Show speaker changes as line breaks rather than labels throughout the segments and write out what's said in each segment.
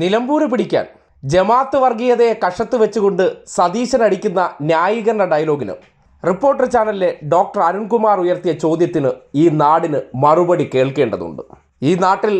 നിലമ്പൂര് പിടിക്കാൻ. ജമാത്ത് വർഗീയതയെ കഷത്ത് വെച്ചുകൊണ്ട് സതീശൻ അടിക്കുന്ന ന്യായീകരണ ഡയലോഗിന്. റിപ്പോർട്ടർ ചാനലിലെ ഡോക്ടർ അരുൺകുമാർ ഉയർത്തിയ ചോദ്യത്തിന് ഈ നാടിന് മറുപടി കേൾക്കേണ്ടതുണ്ട്. ഈ നാട്ടിൽ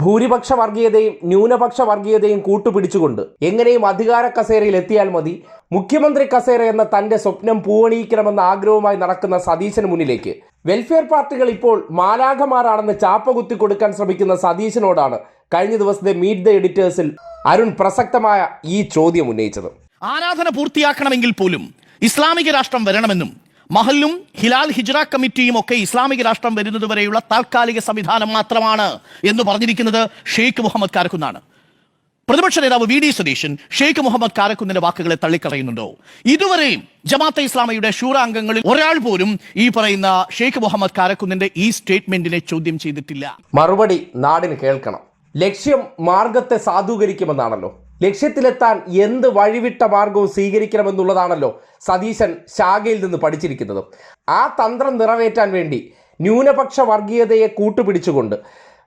ഭൂരിപക്ഷ വർഗീയതയും ന്യൂനപക്ഷ വർഗീയതയും കൂട്ടുപിടിച്ചുകൊണ്ട് എങ്ങനെയും അധികാര കസേരയിൽ എത്തിയാൽ മതി മുഖ്യമന്ത്രി കസേര എന്ന തന്റെ സ്വപ്നം പൂവണിയിക്കണമെന്ന ആഗ്രഹവുമായി നടക്കുന്ന സതീശന് മുന്നിലേക്ക്. വെൽഫെയർ പാർട്ടികൾ ഇപ്പോൾ മാലാഖമാരാണെന്ന് ചാപ്പ കുത്തി കൊടുക്കാൻ ശ്രമിക്കുന്ന സതീശനോടാണ് കഴിഞ്ഞ ദിവസത്തെ മീറ്റ് ദ എഡിറ്റേഴ്സിൽ അരുൺ പ്രസക്തമായ ഈ ചോദ്യം ഉന്നയിച്ചത്.
ആരാധന പൂർത്തിയാക്കണമെങ്കിൽ പോലും ഇസ്ലാമിക രാഷ്ട്രം വരണമെന്നും മഹലും ഹിലാൽ ഹിജ്റ കമ്മിറ്റിയും ഒക്കെ ഇസ്ലാമിക രാഷ്ട്രം വരുന്നത് വരെയുള്ള താൽക്കാലിക സംവിധാനം മാത്രമാണ് എന്ന് പറഞ്ഞിരിക്കുന്നത് ഷെയ്ഖ് മുഹമ്മദ് കാരക്കുന്നാണ്. പ്രതിപക്ഷ നേതാവ് വി ഡി സതീശൻ ഷെയ്ഖ് മുഹമ്മദ് കാരക്കുന്നിന്റെ വാക്കുകളെ തള്ളിക്കളയുന്നുണ്ടോ? ഇതുവരെയും ജമാഅത്തെ ഇസ്ലാമയുടെ ഷൂറ അംഗങ്ങളിൽ ഒരാൾ പോലും ഈ പറയുന്ന ഷെയ്ഖ് മുഹമ്മദ് കാരക്കുന്നിന്റെ ഈ സ്റ്റേറ്റ്മെന്റിനെ ചോദ്യം ചെയ്തിട്ടില്ല.
മറുപടി നാടിന് കേൾക്കണം. ലക്ഷ്യം മാർഗത്തെ സാധൂകരിക്കുമെന്നാണല്ലോ. ലക്ഷ്യത്തിലെത്താൻ എന്ത് വഴിവിട്ട മാർഗവും സ്വീകരിക്കണമെന്നുള്ളതാണല്ലോ സതീശൻ ശാഖയിൽ നിന്ന് പഠിച്ചിരിക്കുന്നത്. ആ തന്ത്രം നിറവേറ്റാൻ വേണ്ടി ന്യൂനപക്ഷ വർഗീയതയെ കൂട്ടുപിടിച്ചുകൊണ്ട്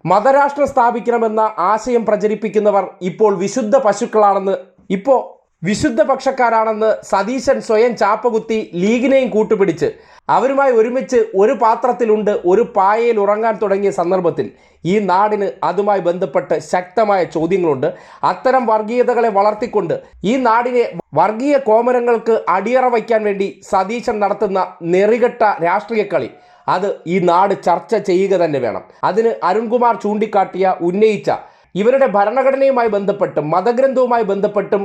മതരാഷ്ട്രം സ്ഥാപിക്കണമെന്ന ആശയം പ്രചരിപ്പിക്കുന്നവർ ഇപ്പോൾ വിശുദ്ധ പശുക്കളാണെന്ന് ഇപ്പോൾ വിശുദ്ധ പക്ഷക്കാരാണെന്ന് സതീശൻ സ്വയം ചാപ്പകുത്തി ലീഗിനെയും കൂട്ടുപിടിച്ച്. അവരുമായി ഒരുമിച്ച് ഒരു പാത്രത്തിലുണ്ട് ഒരു പായയിൽ ഉറങ്ങാൻ തുടങ്ങിയ സന്ദർഭത്തിൽ. ഈ നാടിന് അതുമായി ബന്ധപ്പെട്ട് ശക്തമായ ചോദ്യങ്ങളുണ്ട്. അത്തരം വർഗീയതകളെ വളർത്തിക്കൊണ്ട് ഈ നാടിനെ വർഗീയ കോമരങ്ങൾക്ക് അടിയറ വയ്ക്കാൻ വേണ്ടി സതീശൻ നടത്തുന്ന നെറികെട്ട രാഷ്ട്രീയ കളി. അത് ഈ നാട് ചർച്ച ചെയ്യുക തന്നെ വേണം. അതിന് അരുൺകുമാർ ചൂണ്ടിക്കാട്ടിയ ഉന്നയിച്ച ഇവരുടെ ഭരണഘടനയുമായി ബന്ധപ്പെട്ടും മതഗ്രന്ഥവുമായി ബന്ധപ്പെട്ടും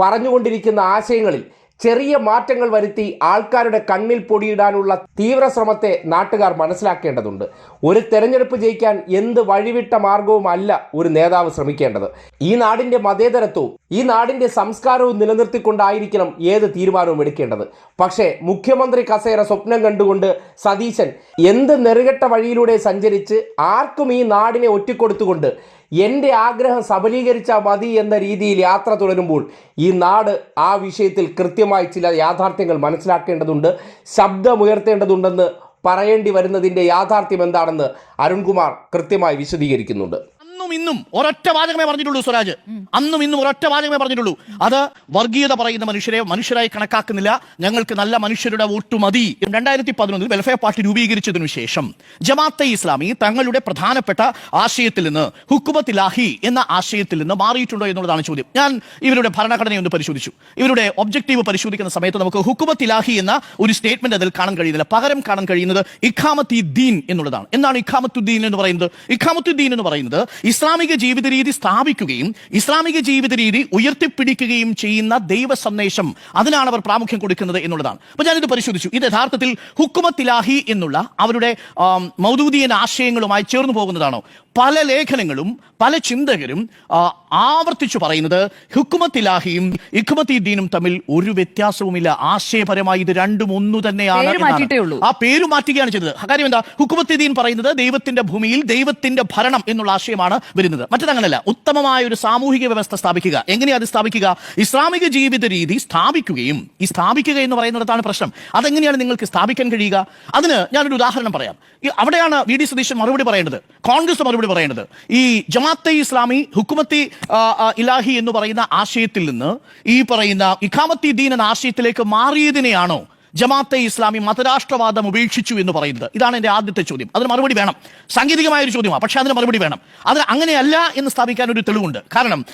പറഞ്ഞുകൊണ്ടിരിക്കുന്ന ആശയങ്ങളിൽ ചെറിയ മാറ്റങ്ങൾ വരുത്തി ആൾക്കാരുടെ കണ്ണിൽ പൊടിയിടാനുള്ള തീവ്ര ശ്രമത്തെ നാട്ടുകാർ മനസ്സിലാക്കേണ്ടതുണ്ട്. ഒരു തെരഞ്ഞെടുപ്പ് ജയിക്കാൻ എന്ത് വഴിവിട്ട മാർഗവുമല്ല ഒരു നേതാവ് ശ്രമിക്കേണ്ടത്. ഈ നാടിന്റെ മതേതരത്വവും ഈ നാടിന്റെ സംസ്കാരവും നിലനിർത്തിക്കൊണ്ടായിരിക്കണം ഏത് തീരുമാനവും എടുക്കേണ്ടത്. പക്ഷേ മുഖ്യമന്ത്രി കസേര സ്വപ്നം കണ്ടുകൊണ്ട് സതീശൻ എന്ത് നെറുകെട്ട വഴിയിലൂടെ സഞ്ചരിച്ച് ആർക്കും ഈ നാടിനെ ഒറ്റിക്കൊടുത്തുകൊണ്ട് എന്റെ ആഗ്രഹം സബലീകരിച്ചാൽ മതി എന്ന രീതിയിൽ യാത്ര തുടരുമ്പോൾ ഈ നാട് ആ വിഷയത്തിൽ കൃത്യമായി ചില യാഥാർത്ഥ്യങ്ങൾ മനസ്സിലാക്കേണ്ടതുണ്ട് ശബ്ദമുയർത്തേണ്ടതുണ്ടെന്ന് പറയേണ്ടി വരുന്നതിന്റെ യാഥാർത്ഥ്യം എന്താണെന്ന് അരുൺകുമാർ കൃത്യമായി വിശദീകരിക്കുന്നുണ്ട്.
ഇന്നും ഒരൊറ്റ വാചകമേ പറഞ്ഞിട്ടുള്ളൂ സ്വരാജ്. അന്നും ഇന്നും ഒരൊറ്റ വാചകമേ പറഞ്ഞിട്ടുള്ളൂ. അത് വർഗീയത പറയുന്ന മനുഷ്യരെ മനുഷ്യരായി കണക്കാക്കുന്നില്ല. ഞങ്ങൾക്ക് നല്ല മനുഷ്യരുടെ വോട്ട് മതി. രണ്ടായിരത്തി പതിനൊന്നിൽ വെൽഫെയർ പാർട്ടി രൂപീകരിച്ചതിനു ശേഷം ജമാഅത്തെ ഇസ്ലാമി തങ്ങളുടെ പ്രധാനപ്പെട്ട ആശയത്തിൽ നിന്ന് ഹുക്കുമത്ത് ലാഹി എന്ന ആശയത്തിൽ നിന്ന് മാറിയിട്ടുണ്ടോ എന്നുള്ളതാണ് ചോദ്യം. ഞാൻ ഇവരുടെ ഭരണഘടനയെ ഒന്ന് പരിശോധിച്ചു. ഇവരുടെ ഒബ്ജക്റ്റീവ് പരിശോധിക്കുന്ന സമയത്ത് നമുക്ക് ഹുക്കുമത്ത് ഇലാഹി എന്ന ഒരു സ്റ്റേറ്റ്മെന്റ് അതിൽ കാണാൻ കഴിയുന്നില്ല. പകരം കാണാൻ കഴിയുന്നത് ഇഖാമത്തി ദീൻ എന്നുള്ളതാണ്. എന്താണ് ഇഖാമത്തുദ്ദീൻ എന്ന് പറയുന്നത്? ഇഖാമത്തുദ്ദീൻ എന്ന് പറയുന്നത് ഇസ്ലാമിക ജീവിത രീതി സ്ഥാപിക്കുകയും ഇസ്ലാമിക ജീവിത രീതി ഉയർത്തിപ്പിടിക്കുകയും ചെയ്യുന്ന ദൈവ സന്ദേശം അതിനാണ് അവർ പ്രാമുഖ്യം കൊടുക്കുന്നത് എന്നുള്ളതാണ്. അപ്പൊ ഞാനിത് പരിശോധിച്ചു. ഇത് യഥാർത്ഥത്തിൽ ഹുക്കുമത്തിലാഹി എന്നുള്ള അവരുടെ മൗദൂദിയൻ ആശയങ്ങളുമായി ചേർന്നു പോകുന്നതാണോ? പല ലേഖനങ്ങളും പല ചിന്തകരും ആവർത്തിച്ചു പറയുന്നത് ഹുക്കുമത്തിലാഹിയും ഇഖുമത്തിദ്ദീനും തമ്മിൽ ഒരു വ്യത്യാസവുമില്ല. ആശയപരമായി ഇത് രണ്ടും ഒന്നു തന്നെയാണ്. ആ പേര് മാറ്റുകയാണ് ചെയ്തത്. കാര്യം എന്താ? ഹുക്കുമത്തിദ്ദീൻ പറയുന്നത് ദൈവത്തിന്റെ ഭൂമിയിൽ ദൈവത്തിന്റെ ഭരണം എന്നുള്ള ആശയമാണ് വരുന്നത്. മറ്റതങ്ങനല്ല ഉത്തമമായ ഒരു സാമൂഹിക വ്യവസ്ഥ സ്ഥാപിക്കുക. എങ്ങനെയാണ് അത് സ്ഥാപിക്കുക? ഇസ്ലാമിക ജീവിത രീതി സ്ഥാപിക്കുകയും ഈ സ്ഥാപിക്കുക എന്ന് പറയുന്നിടത്താണ് പ്രശ്നം. അതെങ്ങനെയാണ് നിങ്ങൾക്ക് സ്ഥാപിക്കാൻ കഴിയുക? അതിന് ഞാനൊരു ഉദാഹരണം പറയാം. അവിടെയാണ് വി ഡി സതീശൻ മറുപടി പറയേണ്ടത്. കോൺഗ്രസ് മറുപടി പറയേണ്ടത്. ഈ ജമാഅത്തെ ഇസ്ലാമി ഹുക്കുമത്തി ഇലാഹി എന്ന് പറയുന്ന ആശയത്തിൽ നിന്ന് ഈ പറയുന്ന ഇഖാമത്തി ദീൻ എന്ന ആശയത്തിലേക്ക് മാറിയതിനെയാണോ ജമാഅത്തെ ഇസ്ലാമി മതരാഷ്ട്രവാദം ഉപേക്ഷിച്ചു എന്ന് പറയുന്നത്? ഇതാണ് എന്റെ ആദ്യത്തെ ചോദ്യം. അതിന് മറുപടി വേണം. സാങ്കേതികമായ ഒരു ചോദ്യമാണ്. പക്ഷേ അതിന് മറുപടി വേണം. അത് അങ്ങനെയല്ല എന്ന് സ്ഥാപിക്കാൻ ഒരു തെളിവുണ്ട്. കാരണം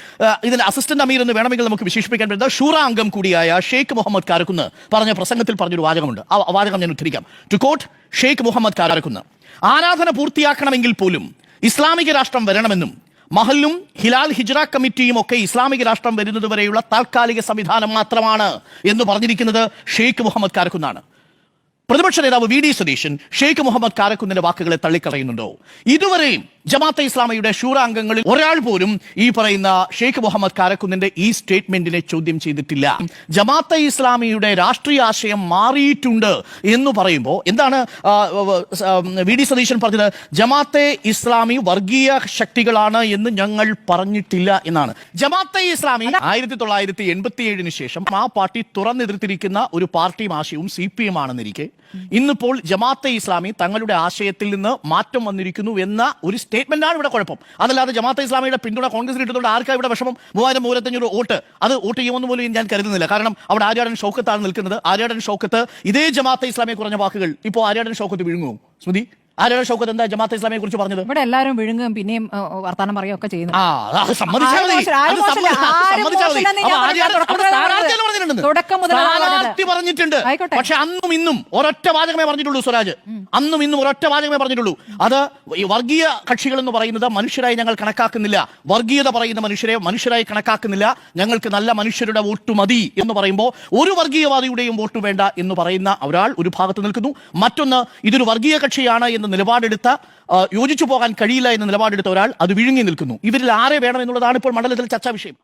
ഇതിന് അസിസ്റ്റന്റ് അമീർ എന്ന് വേണമെങ്കിൽ നമുക്ക് വിശേഷിപ്പിക്കാൻ പറ്റുന്ന ഷൂറ അംഗം കൂടിയായ ഷെയ്ഖ് മുഹമ്മദ് കാരക്കുന്ന് പറഞ്ഞ പ്രസംഗത്തിൽ പറഞ്ഞൊരു വാചകമുണ്ട്. ആ വാചകം ഞാൻ ഉദ്ധരിക്കാം. ടു കോട്ട് ഷെയ്ഖ് മുഹമ്മദ് കാരക്കുന്ന് ആരാധന പൂർത്തിയാക്കണമെങ്കിൽ പോലും ഇസ്ലാമിക രാഷ്ട്രം വരണമെന്നും മഹല്ലും ഹിലാൽ ഹിജ്റ കമ്മിറ്റിയും ഒക്കെ ഇസ്ലാമിക രാഷ്ട്രം വരുന്നതുവരെയുള്ള താൽക്കാലിക സംവിധാനം മാത്രമാണ് എന്ന് പറഞ്ഞിരിക്കുന്നത് ഷെയ്ഖ് മുഹമ്മദ് കാരക്കുന്നാണ്. പ്രതിപക്ഷ നേതാവ് വി ഡി സതീശൻ ഷെയ്ഖ് മുഹമ്മദ് കാരക്കുന്നിന്റെ വാക്കുകളെ തള്ളിക്കളയുന്നുണ്ടോ? ഇതുവരെയും ജമാഅത്തെ ഇസ്ലാമിയുടെ ഷൂറ അംഗങ്ങളിൽ ഒരാൾ പോലും ഈ പറയുന്ന ഷെയ്ഖ് മുഹമ്മദ് കാരക്കുന്നിന്റെ ഈ സ്റ്റേറ്റ്മെന്റിനെ ചോദ്യം ചെയ്തിട്ടില്ല. ജമാഅത്തെ ഇസ്ലാമിയുടെ രാഷ്ട്രീയ ആശയം മാറിയിട്ടുണ്ട് എന്ന് പറയുമ്പോൾ എന്താണ് വി ഡി സതീശൻ പറഞ്ഞത്? ജമാഅത്തെ ഇസ്ലാമി വർഗീയ ശക്തികളാണ് എന്ന് ഞങ്ങൾ പറഞ്ഞിട്ടില്ല എന്നാണ്. ജമാഅത്തെ ഇസ്ലാമി ആയിരത്തി തൊള്ളായിരത്തി എൺപത്തി ഏഴിന് ശേഷം ആ പാർട്ടി തുറന്നെതിർത്തിരിക്കുന്ന ഒരു പാർട്ടിയും ആശയവും സി പി എം ആണെന്നിരിക്കെ ഇന്നിപ്പോൾ ജമാഅത്തെ ഇസ്ലാമി തങ്ങളുടെ ആശയത്തിൽ നിന്ന് മാറ്റം വന്നിരിക്കുന്നു എന്ന ഒരു സ്റ്റേറ്റ് സ്റ്റേറ്റ്മെന്റ് ആണ് ഇവിടെ കുഴപ്പം. അതല്ലാതെ ജമാഅത്തെ ഇസ്ലാമിയുടെ പിന്തുണ കോൺഗ്രസ് കിട്ടുന്നതുകൊണ്ട് ആർക്കാ ഇവിടെ വിഷമം? മൂവായിരം മൂവായിരത്തഞ്ഞൂറ് വോട്ട്. അത് വോട്ട് ചെയ്യുമെന്ന് പോലും ഞാൻ കരുതുന്നില്ല. കാരണം അവിടെ ആര്യാടൻ ഷൗക്കത്താണ് നിൽക്കുന്നത്. ആര്യാടൻ ഷൗക്കത്ത് ഇതേ ജമാഅത്തെ ഇസ്ലാമിയെ കുറഞ്ഞ വാക്കുകൾ. ഇപ്പോൾ ആര്യാടൻ ഷൗക്കത്ത് വിഴുങ്ങും സ്മൃതി? ആര്യാടൻ ഷൗക്കത്ത്? എന്താ ജമാഅത്തെ ഇസ്ലാമിയെ കുറിച്ച് പറഞ്ഞത്?
ഇവിടെ എല്ലാവരും വിഴുങ്ങും പിന്നെയും വർത്താനം പറയുകയൊക്കെ ചെയ്യുന്നു.
ആ അത് സമ്മതിച്ചാൽ മതി.
ആരും
അത്
മോശമില്ല.
സമ്മതിച്ചാൽ മതി.
തുടക്കം പറഞ്ഞത്.
സ്ഥാനാർത്ഥി പറഞ്ഞിട്ടുണ്ട്.
ആയിക്കോട്ടെ.
പക്ഷെ അന്നും ഇന്നും ഒരൊറ്റ വാചകമേ പറഞ്ഞിട്ടുള്ളൂ സ്വരാജ്. അന്നും ഇന്നും ഒരൊറ്റ വാചകമേ പറഞ്ഞിട്ടുള്ളൂ. അത് ഈ വർഗീയ കക്ഷികൾ എന്ന് പറയുന്നത് മനുഷ്യരായി ഞങ്ങൾ കണക്കാക്കുന്നില്ല. വർഗീയത പറയുന്ന മനുഷ്യരെ മനുഷ്യരായി കണക്കാക്കുന്നില്ല. ഞങ്ങൾക്ക് നല്ല മനുഷ്യരുടെ വോട്ട് മതി എന്ന് പറയുമ്പോൾ ഒരു വർഗീയവാദിയുടെയും വോട്ട് വേണ്ട എന്ന് പറയുന്ന ഒരാൾ ഒരു ഭാഗത്ത് നിൽക്കുന്നു. മറ്റൊന്ന് ഇതൊരു വർഗീയ കക്ഷിയാണ് എന്ന് നിലപാടെടുത്ത യോജിച്ചു പോകാൻ കഴിയില്ല എന്ന് നിലപാടെടുത്ത ഒരാൾ അത് വിഴുങ്ങി നിൽക്കുന്നു. ഇവരിൽ ആരെ വേണം എന്നുള്ളതാണ് ഇപ്പോൾ മണ്ഡലത്തിൽ ചർച്ചാ വിഷയം.